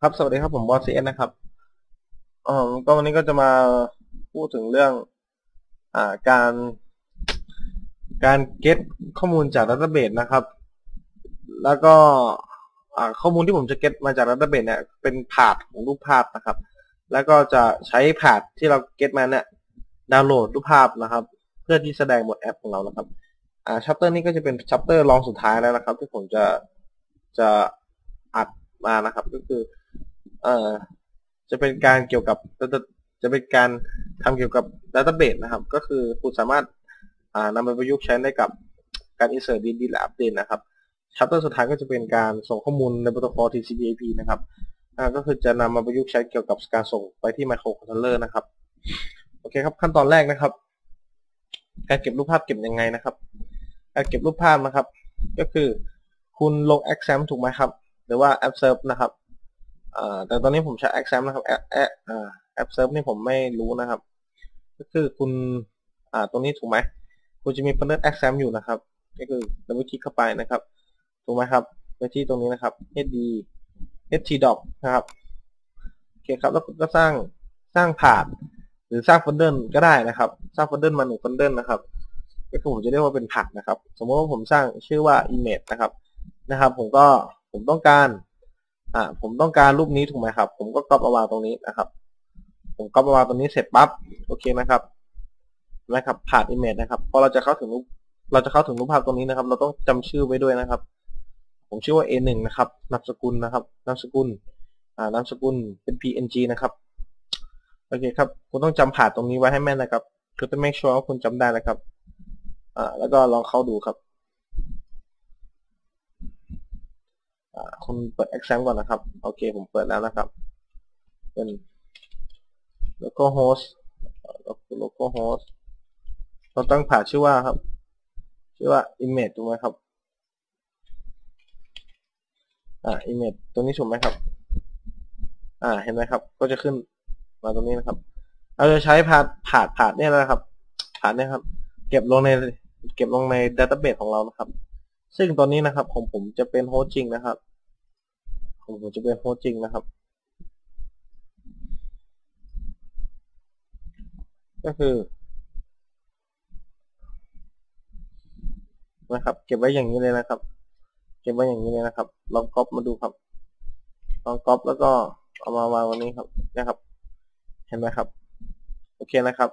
ครับสวัสดีครับผมบอสซีเอสนะครับอ๋อก็วันนี้ก็จะมาพูดถึงเรื่อง อ่าการ การเก็ตข้อมูลจากดัตเตอร์เบสนะครับ แล้วก็อ่าข้อมูลที่ผมจะเก็ตมาจากดัตเตอร์เบสเนี่ยเป็นผาดของรูปภาพนะครับ แล้วก็จะใช้ผาดที่เราเก็ตมาเนี่ยดาวน์โหลดรูปภาพนะครับ เพื่อที่แสดงบนแอปของเรานะครับ อ่าชัปเตอร์นี้ก็จะเป็นชัปเตอร์รองสุดท้ายแล้วนะครับ ที่ผมจะจะ อัดมานะครับ ก็คือ เอ่อ จะเป็นการเกี่ยวกับจะเป็นการทำเกี่ยวกับดัตเตอร์เบสนะครับ ก็คือคุณสามารถนำไปประยุกต์ใช้ได้กับการ insert read และ update นะครับชัปเตอร์สุดท้ายก็จะเป็นการส่งข้อมูลในโปรโตคอล TCP/IP นะครับก็คือจะนำมาประยุกต์ใช้เกี่ยวกับการส่งไปที่ไมโครคอนโทรลเลอร์นะครับ โอเคครับ ขั้นตอนแรกนะครับ การเก็บรูปภาพเก็บยังไงนะครับ การเก็บรูปภาพนะครับ ก็คือคุณลง exam ถูกไหมครับ หรือว่า observe นะครับแต่ตอนนี้ผมใช้ exam นะครับแอปแอปแอป serve นี่ผมไม่รู้นะครับ ก็คือคุณตรงนี้ถูกไหมคุณจะมี folder exam อยู่นะครับก็คือเราไปคลิกเข้าไปนะครับ ถูกไหมครับไปที่ตรงนี้นะครับ hd htdoc นะครับโอเคครับแล้วคุณก็สร้างสร้างผ่านหรือสร้างโฟลเดอร์ก็ได้นะครับ สร้างโฟลเดอร์มาหนึ่งโฟลเดอร์นะครับก็คือผมจะเรียกว่าเป็นผักนะครับ สมมติว่าผมสร้างชื่อว่า image นะครับนะครับ ผมก็ ผมต้องการ อ่า ผมต้องการรูปนี้ถูกไหมครับ ผมก็ก๊อปมาวาตรงนี้นะครับ ผมก๊อปมาวาตรงนี้เสร็จปั๊บโอเคนะครับนะครับผ่านอิมเมจนะครับพอเราจะเข้าถึงรูปเราจะเข้าถึงรูปภาพตรงนี้นะครับ เราต้องจำชื่อไว้ด้วยนะครับ ผมชื่อว่า A1 นะครับนามสกุลนะครับนามสกุล อ่านามสกุลเป็น PNG นะครับโอเคครับคุณต้องจำผ่านตรงนี้ไว้ให้แม่นนะครับคือต้อง make sure ว่าคุณจำได้นะครับ อ่า แล้วก็ลองเข้าดูครับ คุณเปิด exam ก่อนนะครับ โอเค ผมเปิดแล้วนะครับ เป็น localhost localhost เราตั้งผ่าชื่อว่าครับ ชื่อว่า image ถูกไหมครับ อ่า image ตัวนี้ถูกไหมครับ อ่า เห็นไหมครับ ก็จะขึ้นมาตรงนี้นะครับ เราจะใช้ผ่าผ่าผ่าเนี่ยนะครับ ผ่าเนี่ยครับ เก็บลงใน เก็บลงในดัตเตอร์เบสของเรานะครับ ซึ่งตอนนี้นะครับของผมจะเป็นโฮสต์จริงนะครับ ผมจะเป็นโฮสจริงนะครับ ก็คือ นะครับ เก็บไว้อย่างนี้เลยนะครับ เก็บไว้อย่างนี้เลยนะครับ ลองก๊อปมาดูครับ ลองก๊อปแล้วก็เอามาวางวันนี้ครับนะครับ เห็นไหมครับ โอเคนะครับ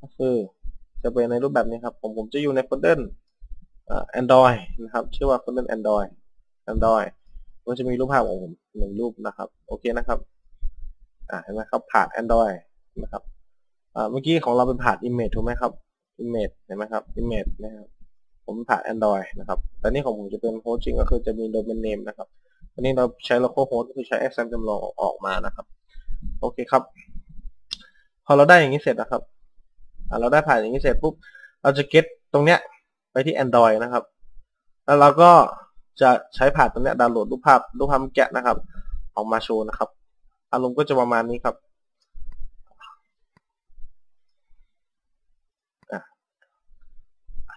ก็คือจะเป็นในรูปแบบนี้ครับ ผมผมจะอยู่ในโฟลเดอร์แอนดรอยนะครับ ชื่อว่าโฟลเดอร์ Android Android ก็จะมีรูปภาพของผมหนึ่งรูปนะครับ โอเคนะครับ อ่าเห็นไหมครับผ่าน Android นะครับอ่าเมื่อกี้ของเราเป็นผ่าน Image ถูกไหมครับ Image เห็นไหมครับ Image นะครับผมผ่าน Android นะครับแต่นี่ของผมจะเป็นโฮสต์จริงก็คือจะมี domain name นะครับอันนี้เราใช้ local host คือใช้ exam จำลองออกมานะครับ โอเคครับ พอเราได้อย่างนี้เสร็จนะครับอ่าเราได้ผ่านอย่างนี้เสร็จปุ๊บ เราจะ get ตรงเนี้ยไปที่ Android นะครับ แล้วเราก็ จะใช้ผ่านตรงนี้ดาวน์โหลดรูปภาพรูปภาพแกะนะครับ ออกมาโชว์นะครับ อารมณ์ก็จะประมาณนี้ครับ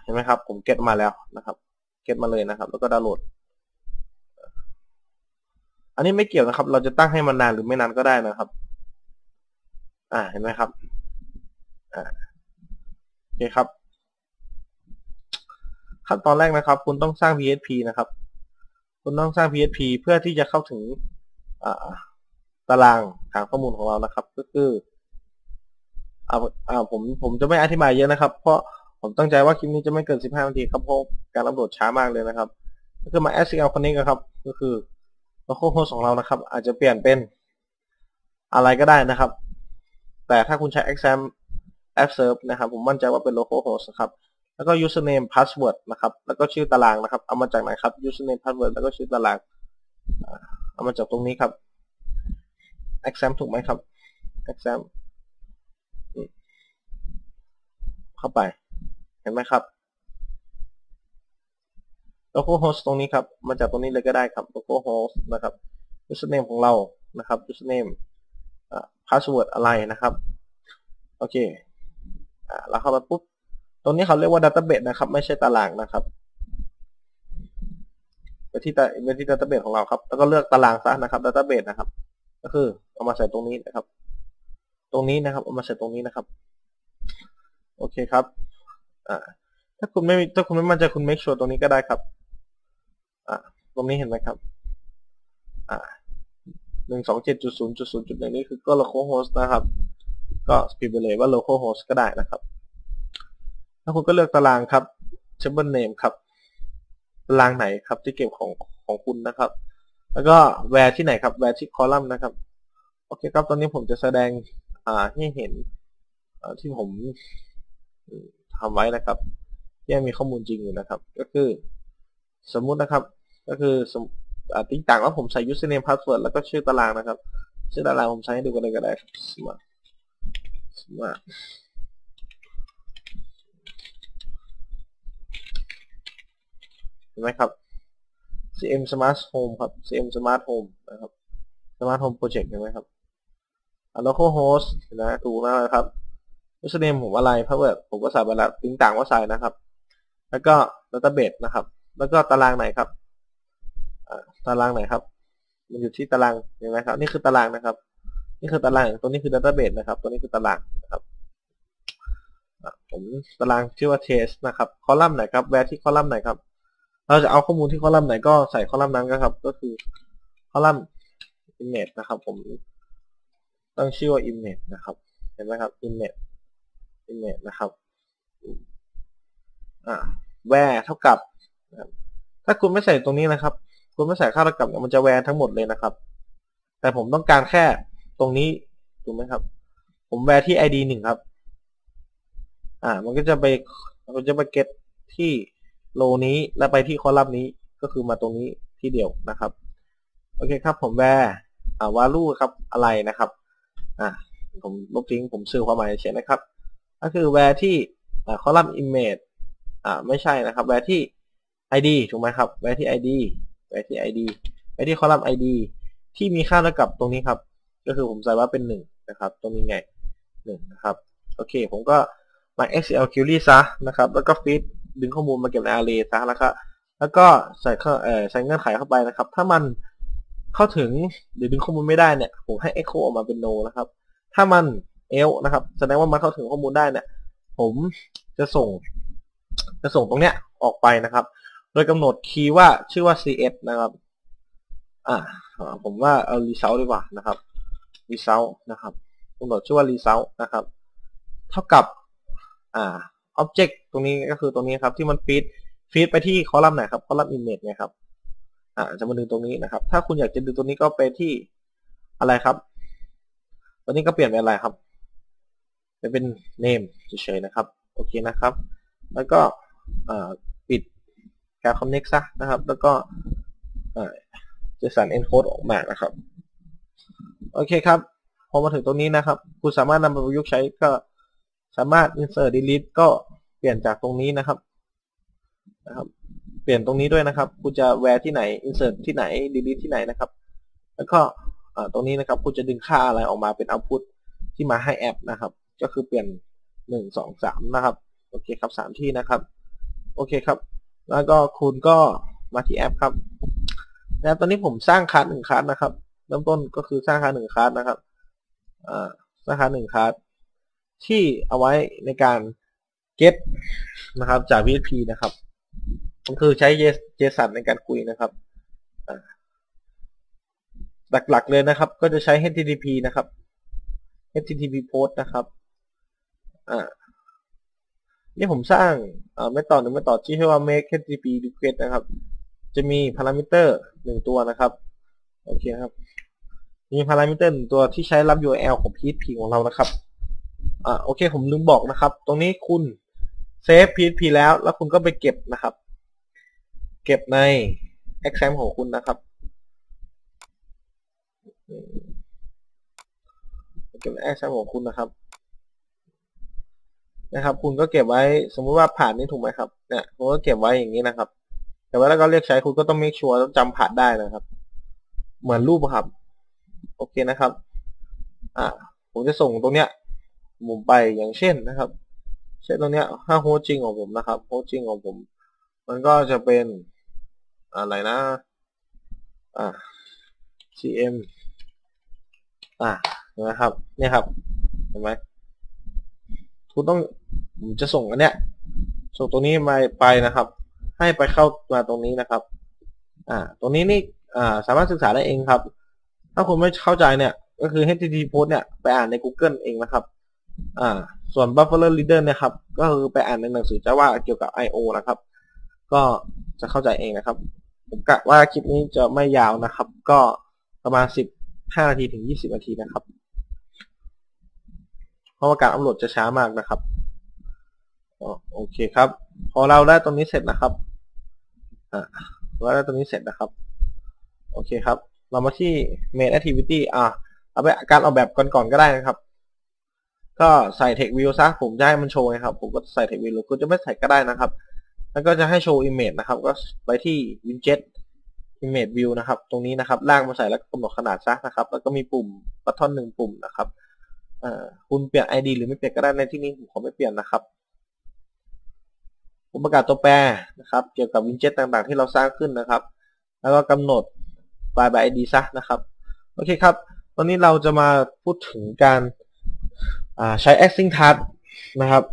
เห็นไหมครับ ผมเก็ตมาแล้วนะครับ เก็ตมาเลยนะครับ แล้วก็ดาวน์โหลด อันนี้ไม่เกี่ยวนะครับ เราจะตั้งให้มันนานหรือไม่นานก็ได้นะครับ อ่าเห็นไหมครับ อ่าโอเคครับ ขั้นตอนแรกนะครับ คุณต้องสร้าง PHP นะครับ คุณต้องสร้าง PHP เพื่อที่จะเข้าถึงตารางฐานข้อมูลของเรานะครับ ก็คืออ่าผมผมจะไม่อธิบายเยอะนะครับ เพราะผมตั้งใจว่าคลิปนี้จะไม่เกิน 15 นาทีครับเพราะการอัปโหลดช้ามากเลยนะครับ ก็คือมา SQL Connect ครับ ก็คือ local host ของเรานะครับ อาจจะเปลี่ยนเป็นอะไรก็ได้นะครับ แต่ถ้าคุณใช้ exam app serve นะครับ ผมมั่นใจว่าเป็น local host ครับ แล้วก็ username password นะครับ แล้วก็ชื่อตารางนะครับ เอามาจากไหนครับ username password แล้วก็ชื่อตาราง เอามาจากตรงนี้ครับ exam ถูกไหมครับ exam เข้าไป เห็นไหมครับ localhost ตรงนี้ครับ มาจากตรงนี้เลยก็ได้ครับ localhost นะครับ username ของเรา นะครับ username password อะไรนะครับ โอเค เราเข้ามาปุ๊บ ตรงนี้เขาเรียกว่าดัตเตอร์เบสนะครับ ไม่ใช่ตารางนะครับไปที่ไปที่ดัตเต้าเบสของเราครับ แล้วก็เลือกตารางซะนะครับดัตเต้าเบสนะครับ ก็คือเอามาใส่ตรงนี้นะครับ ตรงนี้นะครับเอามาใส่ตรงนี้นะครับ โอเคครับ อ่า ถ้าคุณไม่ถ้าคุณไม่มั่นใจคุณ make sure ตรงนี้ก็ได้ครับ อ่า ตรงนี้เห็นไหมครับ อ่าหนึ่งสองเจ็ดจุดศูนย์จุดศูนย์จุดหนึ่งนี่คือก็ localhost นะครับ ก็พิมพ์ไปเลยว่า localhost ก็ได้นะครับ แล้วคุณก็เลือกตารางครับ table name ครับตารางไหนครับที่เก็บของของคุณนะครับ แล้วก็แวร์ที่ไหนครับแวร์ที่คอลัมน์นะครับโอเคครับตอนนี้ผมจะแสดงอ่าให้เห็นที่ผมทำไว้นะครับที่มีข้อมูลจริงอยู่นะครับ ก็คือ สมมุตินะครับ ก็คือติ๊งต่างว่าผมใส่ username password แล้วก็ชื่อตารางนะครับ ชื่อตารางผมใช้ให้ดูกันเลยก็ได้ครับ smart smart เห็น ไหมครับ cm smart home ครับ cm smart home นะครับ smart home project เห็นไหมครับ localhost นะถูกนะครับ username ผมอะไร password ผมก็ใส่ไปแล้วติ๊งต่างว่าใส่นะครับ แล้วก็ database นะครับ แล้วก็ตารางไหนครับตารางไหนครับ มันอยู่ที่ตารางเห็นไหมครับ นี่คือตารางนะครับ นี่คือตาราง ตัวนี้คือ database นะครับ ตัวนี้คือตารางนะครับ ผมตารางชื่อว่า test นะครับ คอลัมน์ไหนครับ แวร์ที่คอลัมน์ไหนครับ เราจะเอาข้อมูลที่คอลัมน์ไหนก็ใส่คอลัมน์นั้นครับ ก็คือคอลัมน์ image นะครับ ผมตั้งชื่อว่า image นะครับ เห็นไหมครับ image image นะครับอ่า where เท่ากับ ถ้าคุณไม่ใส่ตรงนี้นะครับ คุณไม่ใส่ค่าเท่ากับมันจะแวนทั้งหมดเลยนะครับ แต่ผมต้องการแค่ตรงนี้ถูกไหมครับ ผมแวร์ที่ id หนึ่งครับ อ่า มันก็จะไปมันจะไปเก็ตที่ โลนี้แล้วไปที่คอลัมน์นี้ก็คือมาตรงนี้ที่เดียวนะครับ โอเคครับผมแวร์วาลูครับอะไรนะครับอ่าผมลบทิ้งผมซื้อความหมายเฉยนะครับ ก็คือแวร์ที่คอลัมน์ image อ่าไม่ใช่นะครับ แวร์ที่ id ถูกไหมครับ แวร์ที่ id ไปที่ id ไปที่คอลัมน์ id ที่มีค่าเท่ากับตรงนี้ครับ ก็คือผมใส่ว่าเป็น1นะครับ ตรงนี้ไง1นะครับ โอเค ผมก็มา SQL query ซะนะครับ แล้วก็ฟี ดึงข้อมูลมาเก็บใน array ซะแล้วก็แล้วก็ใส่เอ่อใส่เงื่อนไขเข้าไปนะครับ ถ้ามันเข้าถึงหรือดึงข้อมูลไม่ได้เนี่ย ผมให้ echo ออกมาเป็น no นะครับ ถ้ามัน El นะครับ แสดงว่ามันเข้าถึงข้อมูลได้เนี่ย ผมจะส่ง จะส่งตรงเนี้ยออกไปนะครับ โดยกำหนดคีย์ว่าชื่อว่า cs นะครับ อ่า ผมว่าเอา result ดีกว่านะครับ result นะครับกำหนดชื่อว่า result นะครับ เท่ากับ อ่า object ตรงนี้ก็คือตรงนี้ครับที่มัน feed feed ไปที่คอลัมน์ไหนครับคอลัมน์ image เนี่ยครับอ่าจะมาดึงตรงนี้นะครับ ถ้าคุณอยากจะดึงตรงนี้ก็ไปที่อะไรครับตัวนี้ก็เปลี่ยนเป็นอะไรครับเป็น name เฉยๆนะครับโอเคนะครับ แล้วก็ปิดแการคอนเน็กซะนะครับ แล้วก็จะสั่น encode ออกมานะครับ โอเคครับ พอมาถึงตรงนี้นะครับ คุณสามารถนำไปประยุกต์ใช้ก็ สามารถ insert delete ก็เปลี่ยนจากตรงนี้นะครับนะครับ เปลี่ยนตรงนี้ด้วยนะครับคุณจะแวร์ที่ไหน insert ที่ไหน delete ที่ไหนนะครับ แล้วก็ตรงนี้นะครับคุณจะดึงค่าอะไรออกมาเป็น output ที่มาให้แอปนะครับ ก็คือเปลี่ยนหนึ่งสองสามนะครับ โอเคครับสามที่นะครับ โอเคครับ แล้วก็คุณก็มาที่แอปครับแอปตอนนี้ผมสร้างคัสหนึ่งคัสนะครับ เริ่มต้นก็คือสร้างคัสหนึ่งคัสนะครับสร้างคัสหนึ่งคัส ที่เอาไว้ในการ get นะครับ จาก PHP นะครับก็คือใช้ JSON ในการคุยนะครับหลักๆเลยนะครับ ก็จะใช้ HTTP นะครับ HTTP post นะครับอ่านี่ผมสร้างไม่ต่อหนึ่งไม่ต่อที่ชื่อว่า make http request นะครับ จะมีพารามิเตอร์หนึ่งตัวนะครับ โอเคครับ มีพารามิเตอร์หนึ่งตัวที่ใช้รับ URL ของ PHP ของเรานะครับ อ่าโอเค ผมลืมบอกนะครับ ตรงนี้คุณเซฟ PHP แล้ว แล้วคุณก็ไปเก็บนะครับ เก็บใน exam ของคุณนะครับเก็บใน exam ของคุณนะครับ นะครับ คุณก็เก็บไว้ สมมุติว่าผ่านนี่ถูกไหมครับ เนี่ยคุณก็เก็บไว้อย่างนี้นะครับ แต่ว่าแล้วก็เรียกใช้คุณก็ต้องมีชัวร์ต้องจำผ่านได้นะครับ เหมือนรูปครับ โอเคนะครับ อ่า ผมจะส่งตรงเนี้ย มุมไปอย่างเช่นนะครับ เช่นตรงเนี้ยถ้าโฮสจริงของผมนะครับโฮสจริงของผม มันก็จะเป็นอะไรนะอ่า cm อ่านไหมครับเนี่ยครับเห็นไหมคุณต้องผมจะส่งอันเนี้ยส่งตรงนี้มาไปนะครับ ให้ไปเข้ามาตรงนี้นะครับ อ่า ตรงนี้นี่อ่าสามารถศึกษาได้เองครับ ถ้าคุณไม่เข้าใจเนี่ย ก็คือ http post เนี่ย ไปอ่านใน Google เองนะครับ อ่า ส่วน Buffalo Reader นี่ยครับ ก็คือไปอ่านในหนังสือจะว่าเกี่ยวกับ I/O นะครับ ก็จะเข้าใจเองนะครับ ผมกะว่าคลิปนี้จะไม่ยาวนะครับ ก็ประมาณ 15 นาทีถึง 20 นาทีนะครับ เพราะว่าการอัปโหลดจะช้ามากนะครับโอเคครับ พอเราได้ตรงนี้เสร็จนะครับอ่าเราได้ตรงนี้เสร็จนะครับ โอเคครับ เรามาที่ main activity อ่าเอาไปการออกแบบก่อนๆก็ได้นะครับ ก็ใส่ text view ซะผมจะให้มันโชว์นะครับ ผมก็ใส่ text view หรือคุณจะไม่ใส่ก็ได้นะครับ แล้วก็จะให้โชว์ image นะครับ ก็ไปที่ widget image view นะครับ ตรงนี้นะครับลากมาใส่แล้วกำหนดขนาดซะนะครับ แล้วก็มีปุ่มบัตทอนหนึ่งปุ่มนะครับคุณเปลี่ยน ID หรือไม่เปลี่ยนก็ได้ในที่นี้ผมขอไม่เปลี่ยนนะครับผมประกาศตัวแปรนะครับ เกี่ยวกับวินเจ็ตต่างๆ ที่เราสร้างขึ้นนะครับ แล้วก็กำหนดไฟล์ by id ซะนะครับ โอเคครับ ตอนนี้เราจะมาพูดถึงการ ใช้ async task นะครับ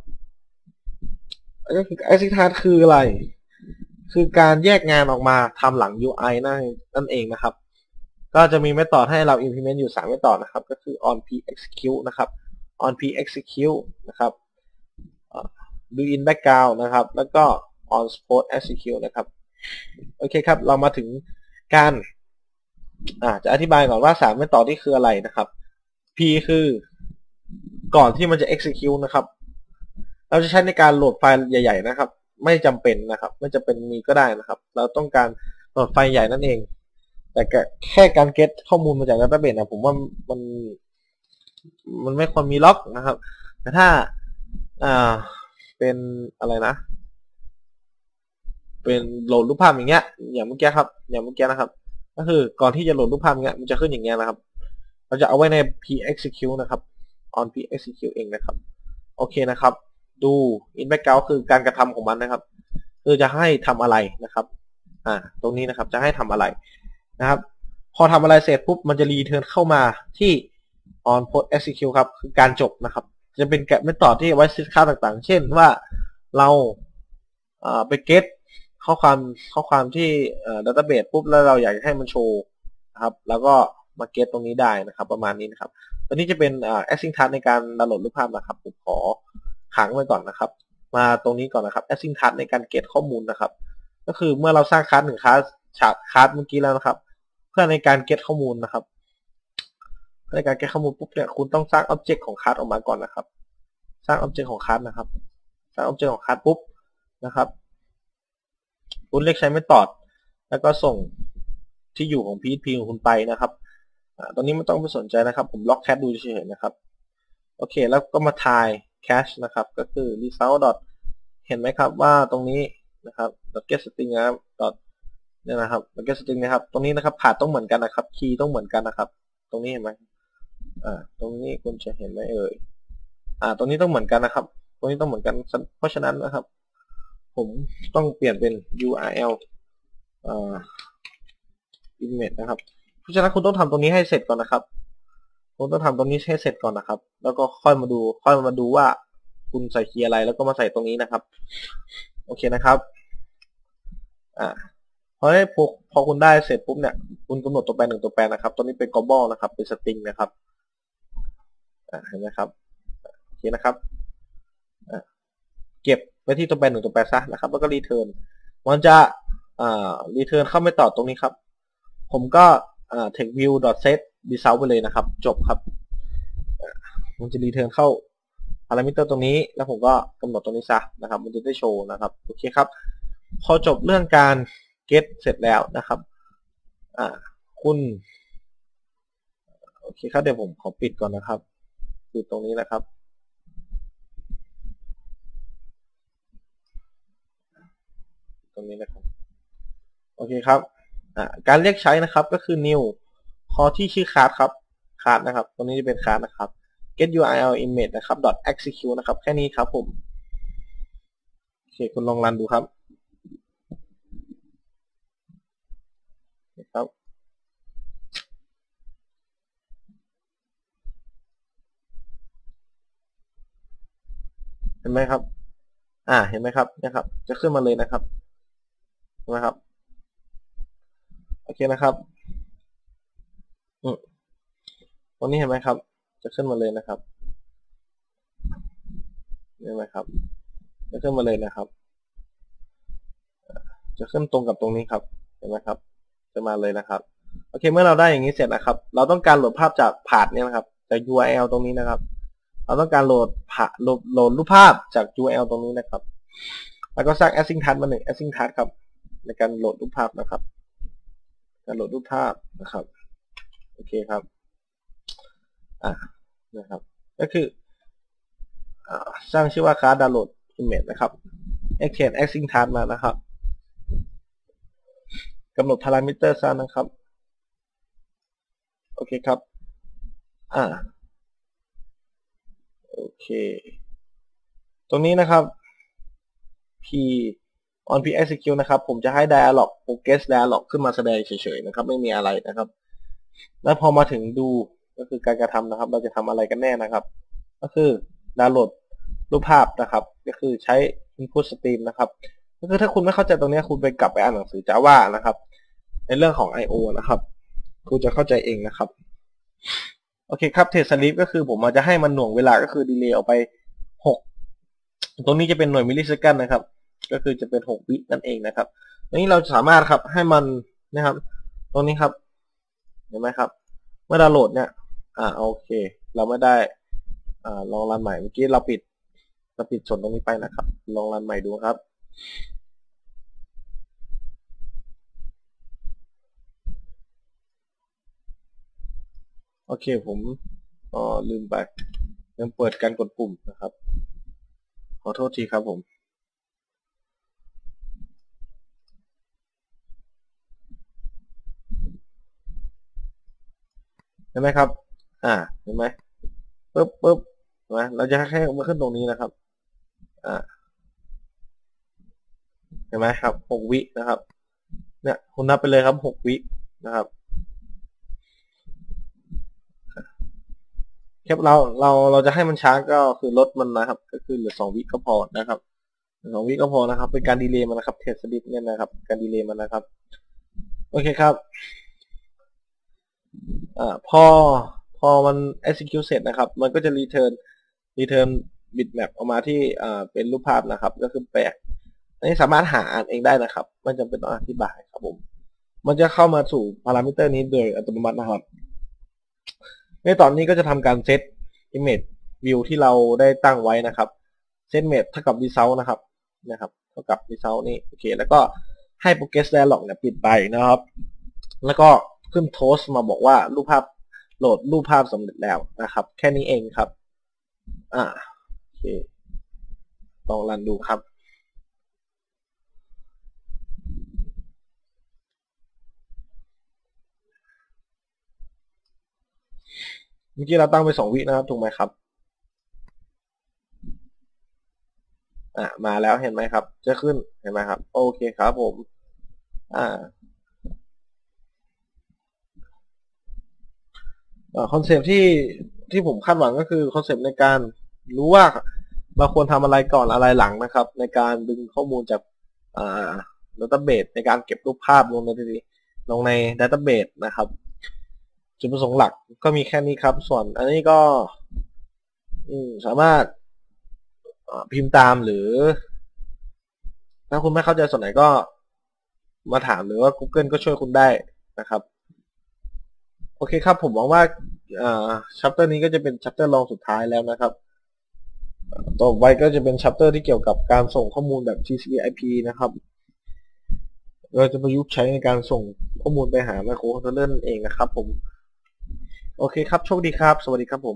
ก็คือ async task คืออะไร คือการแยกงานออกมาทำหลัง UI นั่นเองนะครับ ก็จะมีเมธอดให้เรา implement อยู่3เมธอดนะครับ ก็คือ on p execute นะครับ on p execute นะครับ do in background นะครับ แล้วก็ on spot execute นะครับ โอเคครับ เรามาถึงการอาจะอธิบายก่อนว่าสามเมธอดที่คืออะไรนะครับ P คือ ก่อนที่มันจะ execute นะครับ เราจะใช้ในการโหลดไฟล์ใหญ่ ๆ นะครับ ไม่จำเป็นนะครับ ไม่จะเป็นมีก็ได้นะครับ เราต้องการโหลดไฟล์ใหญ่นั่นเอง แต่แค่การเก็ตข้อมูลมาจากดัตเตอร์เบสนะผมว่ามันมันไม่ควรมีล็อกนะครับ แต่ถ้าอ่าเป็นอะไรนะ เป็นโหลดรูปภาพอย่างเงี้ย อย่างเมื่อกี้ครับ อย่างเมื่อกี้นะครับ ก็คือก่อนที่จะโหลดรูปภาพเงี้ยมันจะขึ้นอย่างเงี้ยนะครับ เราจะเอาไว้ใน p execute นะครับ on p execute เองนะครับ โอเคนะครับ ดู in background คือการกระทำของมันนะครับ คือจะให้ทำอะไรนะครับ อ่า ตรงนี้นะครับจะให้ทำอะไรนะครับ พอทำอะไรเสร็จปุ๊บมันจะรีเทิร์นเข้ามาที่ on post execute ครับ คือการจบนะครับ จะเป็นแกะไม่ต่อที่ไว้ซิสค่าต่างๆ เช่นว่าเราไปเก็ตข้อความข้อความที่ดัตเตอร์เบสปุ๊บแล้วเราอยากให้มันโชว์นะครับ แล้วก็มาเก็ตตรงนี้ได้นะครับ ประมาณนี้นะครับ ตัวนี้จะเป็น async task ในการดาวน์โหลดรูปภาพนะครับผมขอขังไว้ก่อนนะครับ มาตรงนี้ก่อนนะครับ async task ในการเก็ตข้อมูลนะครับ ก็คือเมื่อเราสร้างคลาสหนึ่งคลาสฉากคลาสเมื่อกี้แล้วนะครับ เพื่อในการเก็ตข้อมูลนะครับในการแก้ข้อมูลปุ๊บเนี่ยคุณต้องสร้างอ็อบเจกต์ของคัสออกมาก่อนนะครับ สร้างอ็อบเจกต์ของคัสนะครับ สร้างอ็อบเจกต์ของคัสปุ๊บนะครับคุณเรียกใช้ไม่ตอด แล้วก็ส่งที่อยู่ของ PHP ของคุณไปนะครับ ตรงนี้ไม่ต้องไปสนใจนะครับ ผมล็อกแคชดูเฉยๆนะครับ โอเค แล้วก็มาทายแคชนะครับ ก็คือ result เห็นไหมครับว่าตรงนี้นะครับ get string นะครับเนี่ยนะครับ get string นะครับ ตรงนี้นะครับผ่านต้องเหมือนกันนะครับ คีย์ต้องเหมือนกันนะครับ ตรงนี้เห็นไหมอ่า ตรงนี้คุณจะเห็นไหมเอ่ย อ่า ตรงนี้ต้องเหมือนกันนะครับ ตรงนี้ต้องเหมือนกัน เพราะฉะนั้นนะครับ ผมต้องเปลี่ยนเป็น URL อ่า image นะครับ ราะฉะนั้นคุณต้องทำตรงนี้ให้เสร็จก่อนนะครับ คุณต้องทำตรงนี้ให้เสร็จก่อนนะครับ แล้วก็ค่อยมาดู ค่อยมาดูว่า คุณใส่คีย์อะไร แล้วก็มาใส่ตรงนี้นะครับ โอเคนะครับ อ่าพอให้พอพอคุณได้เสร็จปุ๊บเนี่ย คุณกำหนดตัวแปรหนึ่งตัวแปรนะครับ ตัวนี้เป็น global นะครับ เป็น string นะครับอ่าเห็นไหมครับโอเคนะครับเก็บไว้ที่ตัวแปรหนึ่งตัวแปรซะนะครับ แล้วก็รีเทิร์นมันจะรีเทิร์นเข้าไม่ต่อตรงนี้ครับ ผมก็ text view set result ไปเลยนะครับ จบครับมันจะรีเทิร์นเข้าพารามิเตอร์ตรงนี้ แล้วผมก็กำหนดตรงนี้ซะนะครับ มันจะได้โชว์นะครับโอเคครับ พอจบเรื่องการ get เสร็จแล้วนะครับคุณโอเคครับเดี๋ยวผมขอปิดก่อนนะครับคือตรงนี้นะครับตรงนี้นะครับ โอเคครับ การเรียกใช้นะครับก็คือ new คอที่ชื่อ card ครับ card นะครับตรงนี้จะเป็น card นะครับ get url image นะครับ dot execute นะครับ แค่นี้ครับผมโอเคคุณลองรันดูครับครับเห็นไหมครับ อ่า เห็นไหมครับ นะครับ จะขึ้นมาเลยนะครับ เห็นไหมครับ โอเคนะครับอืมตรงนี้เห็นไหมครับ จะขึ้นมาเลยนะครับเห็นไหมครับ จะขึ้นมาเลยนะครับ จะขึ้นตรงกับตรงนี้ครับ เห็นไหมครับ จะมาเลยนะครับ โอเค เมื่อเราได้อย่างนี้เสร็จนะครับ เราต้องการโหลดภาพจากผาดเนี่ยนะครับ จาก URL ตรงนี้นะครับ เราต้องการโหลดผาโหลดโหลดรูปภาพจาก URL ตรงนี้นะครับ แล้วก็สร้าง async task มาหนึ่ง async task ครับ ในการโหลดรูปภาพนะครับ การโหลดรูปภาพนะครับ โอเคครับ อ่านะครับ ก็คืออสร้างชื่อว่า class download image นะครับ extend async task มานะครับกำหนดพารามิเตอร์ซะนะครับ โอเคครับ อ่า โอเค ตรงนี้นะครับ p on p execute นะครับผมจะให้ dialog progress dialog ขึ้นมาแสดงเฉยๆนะครับ ไม่มีอะไรนะครับ แล้วพอมาถึงดูก็คือการกระทำนะครับ เราจะทำอะไรกันแน่นะครับ ก็คือดาวน์โหลดรูปภาพนะครับ ก็คือใช้ input stream นะครับก็คือถ้าคุณไม่เข้าใจตรงนี้คุณไปกลับไปอ่านหนังสือ Java นะครับ ในเรื่องของ I/O นะครับ คุณจะเข้าใจเองนะครับ โอเคครับเทสลิปก็คือผมอาจจะให้มันหน่วงเวลาก็คือดีเลย์ออกไปหกตรงนี้จะเป็นหน่วยมิลลิเซคันนะครับ ก็คือจะเป็นหกวินั่นเองนะครับตรงนี้เราสามารถครับให้มันนะครับ ตรงนี้ครับ เห็นไหมครับ เมื่อดาวน์โหลดเนี่ย อ่าโอเค เราไม่ได้ อ่าลองรันใหม่เมื่อกี้เราปิดเราปิดส่วนตรงนี้ไปนะครับ ลองรันใหม่ดูครับโอเคผมอ๋อลืมไปยังเปิดการกดปุ่มนะครับ ขอโทษทีครับผม เห็นไหมครับ อ่า เห็นไหมปึ๊บปึ๊บนไหมเราจะแค่มาขึ้นตรงนี้นะครับ อ่า เห็นไหมครับหกวินะครับ เนี่ยคุณนับไปเลยครับหกวินะครับครับเราเราเราจะให้มันช้าก็คือลดมันนะครับ ก็คือเหลือสองวิก็พอนะครับสองวิก็พอนะครับ เป็นการดีเลย์มันนะครับ เทสต์ดิฟเนี่ยนะครับ การดีเลย์มันนะครับ โอเคครับ อพอพอมัน execute เสร็จนะครับ มันก็จะ return return bitmap ออกมาที่เป็นรูปภาพนะครับ ก็คือแปลกอันนี้สามารถหาอ่านเองได้นะครับ ไม่จำเป็นต้องอธิบายครับผม มันจะเข้ามาสู่พารามิเตอร์นี้โดยอัตโนมัตินะครับ ในตอนนี้ก็จะทำการเซต image view ที่เราได้ตั้งไว้นะครับเซต image เท่ากับ result นะครับนะครับเท่ากับ result นี่โอเค แล้วก็ให้ progress dialog เนี่ยปิดไปนะครับ แล้วก็ ขึ้นโทสมาบอกว่ารูปภาพโหลดรูปภาพสำเร็จแล้วนะครับ แค่นี้เองครับ อ่าโอเคลองรันดูครับเมื่อกี้เราตั้งไปสองวินะครับ ถูกไหมครับ อ่ามาแล้วเห็นไหมครับ จะขึ้นเห็นไหมครับ โอเคครับผม อ่า คอนเซปที่ที่ผมคาดหวังก็คือคอนเซปในการรู้ว่าเราควรทำอะไรก่อนอะไรหลังนะครับ ในการดึงข้อมูลจากอ่าดัตเตอร์เบสในการเก็บรูปภาพลงในลงในดัตเตอร์เบสนะครับ จุดประสงค์หลักก็มีแค่นี้ครับ ส่วนอันนี้ก็สามารถพิมพ์ตามหรือ ถ้าคุณไม่เข้าใจส่วนไหนก็มาถามหรือว่า Google ก็ช่วยคุณได้นะครับ โอเคครับ ผมหวังว่าชัปเตอร์นี้ก็จะเป็นชัปเตอร์รองสุดท้ายแล้วนะครับ ต่อไปก็จะเป็นชัปเตอร์ที่เกี่ยวกับการส่งข้อมูลแบบ TCP/IP นะครับ เราจะประยุกต์ใช้ในการส่งข้อมูลไปหาไมโครคอนโทรลเลอร์เองนะครับ ผม โอเคครับ โชคดีครับ สวัสดีครับผม